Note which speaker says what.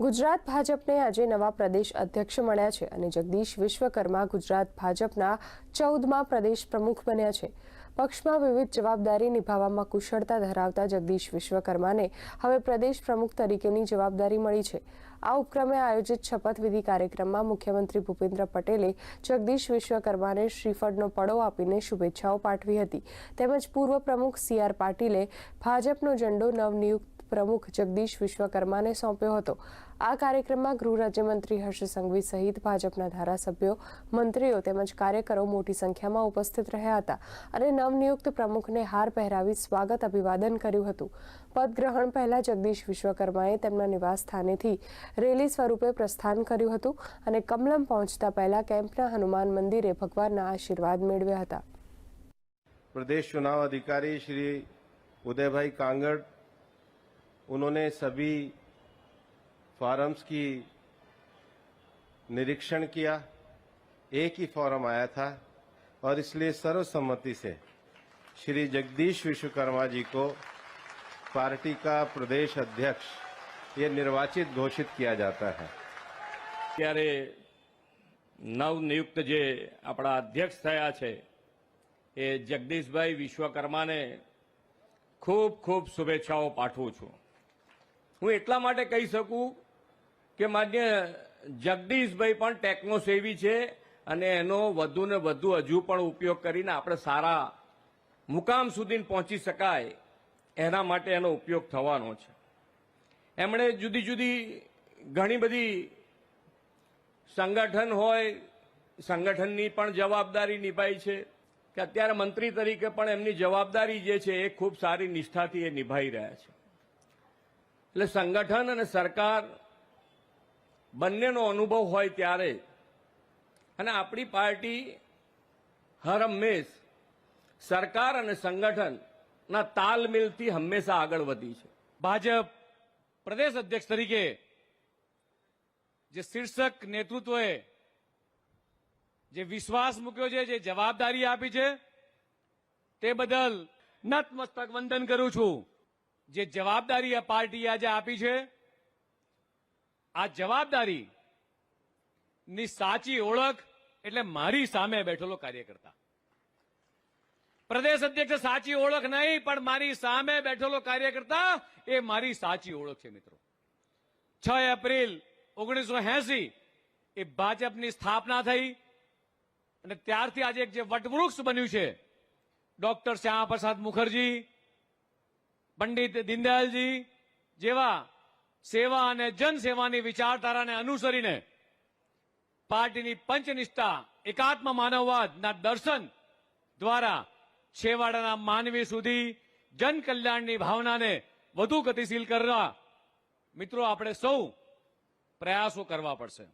Speaker 1: ગુજરાત ભાજપને આજે નવા પ્રદેશ અધ્યક્ષ મળ્યા છે અને જગદીશ વિશ્વકર્મા ગુજરાત ભાજપના ચૌદમાં પ્રદેશ પ્રમુખ બન્યા છે. પક્ષમાં વિવિધ જવાબદારી નિભાવવામાં કુશળતા ધરાવતા જગદીશ વિશ્વકર્માને હવે પ્રદેશ પ્રમુખ તરીકેની જવાબદારી મળી છે. આ ઉપક્રમે આયોજિત શપથવિધિ કાર્યક્રમમાં મુખ્યમંત્રી ભૂપેન્દ્ર પટેલે જગદીશ વિશ્વકર્માને શ્રીફળનો પડો આપીને શુભેચ્છાઓ પાઠવી હતી. તેમજ પૂર્વ પ્રમુખ સી આર પાટીલે ભાજપનો ઝંડો નવનિયુક્ત પ્રમુખ જગદીશ વિશ્વકર્માને સોંપ્યો હતો. આ કાર્યક્રમમાં ગૃહ રાજ્યમંત્રી હર્ષ સંઘવી સહિત ભાજપના ધારાસભ્યો, મંત્રીઓ તેમજ કાર્યકરો મોટી સંખ્યામાં ઉપસ્થિત રહ્યા હતા અને નવનિયુક્ત પ્રમુખને હાર પહેરાવી સ્વાગત અભિવાદન કર્યું હતું. પદગ્રહણ પહેલા જગદીશ વિશ્વકર્માએ તેમના નિવાસ સ્થાનેથી રેલી સ્વરૂપે પ્રસ્થાન કર્યું હતું અને કમલમ પહોંચતા પહેલા કેમ્પના હનુમાન મંદિરે ભગવાનના આશીર્વાદ મેળવ્યા હતા.
Speaker 2: પ્રદેશ ચુનાવ અધિકારી શ્રી ઉદયભાઈ કાંગડ उन्होंने सभी फॉरम्स की निरीक्षण किया एक ही फॉरम आया था और इसलिए सर्वसम्मति से श्री जगदीश विश्वकर्मा जी को पार्टी का प्रदेश अध्यक्ष ये निर्वाचित घोषित किया जाता है
Speaker 3: ત્યારે નવનિયુક્ત જે આપણા અધ્યક્ષ થયા છે એ જગદીશભાઈ વિશ્વકર્માને ખૂબ ખૂબ શુભેચ્છાઓ પાઠવું છું હું એટલા માટે કહી શકું કે માન્ય જગદીશભાઈ પણ ટેકનો સેવી છે અને એનો વધુ ને વધુ હજુ પણ ઉપયોગ કરીને આપણે સારા મુકામ સુધી પહોંચી શકાય એના માટે એનો ઉપયોગ થવાનો છે. એમણે જુદી જુદી ઘણી બધી સંગઠન હોય, સંગઠનની પણ જવાબદારી નિભાઈ છે કે અત્યારે મંત્રી તરીકે પણ એમની જવાબદારી જે છે એ ખૂબ સારી નિષ્ઠાથી એ નિભાઈ રહ્યા છે. એટલે સંગઠન અને સરકાર બંનેનો અનુભવ હોય ત્યારે. અને આપણી પાર્ટી હર હંમેશ સરકાર અને સંગઠનના તાલમેલથી હંમેશા આગળ વધી છે.
Speaker 4: ભાજપ પ્રદેશ અધ્યક્ષ તરીકે જે શીર્ષક નેતૃત્વએ જે વિશ્વાસ મૂક્યો છે, જે જવાબદારી આપી છે, તે બદલ નતમસ્તક વંદન કરું છું. જે જવાબદારી આ પાર્ટીએ આજે આપી છે, આ જવાબદારી ની સાચી ઓળખ એટલે મારી સામે બેઠેલો કાર્યકર્તા. પ્રદેશ અધ્યક્ષ સાચી ઓળખ નહીં, પણ મારી સામે બેઠેલો કાર્યકર્તા એ મારી સાચી ઓળખ છે, મિત્રો. છ એપ્રિલ ઓગણીસો એસી એ ભાજપની સ્થાપના થઈ અને ત્યારથી આજે એક જે વટવૃક્ષ બન્યું છે, ડોક્ટર શ્યામાપ્રસાદ મુખર્જી પંડિત દીનદયાલજી, જેવા સેવા અને જનસેવાની વિચારધારાને અનુસરીને પાર્ટીની પંચનિષ્ઠા, એકાત્મ માનવવાદના દર્શન દ્વારા છેવાડાના માનવી સુધી જન કલ્યાણની ભાવનાને વધુ ગતિશીલ કરવા મિત્રો, આપણે સૌ પ્રયાસો કરવા પડશે.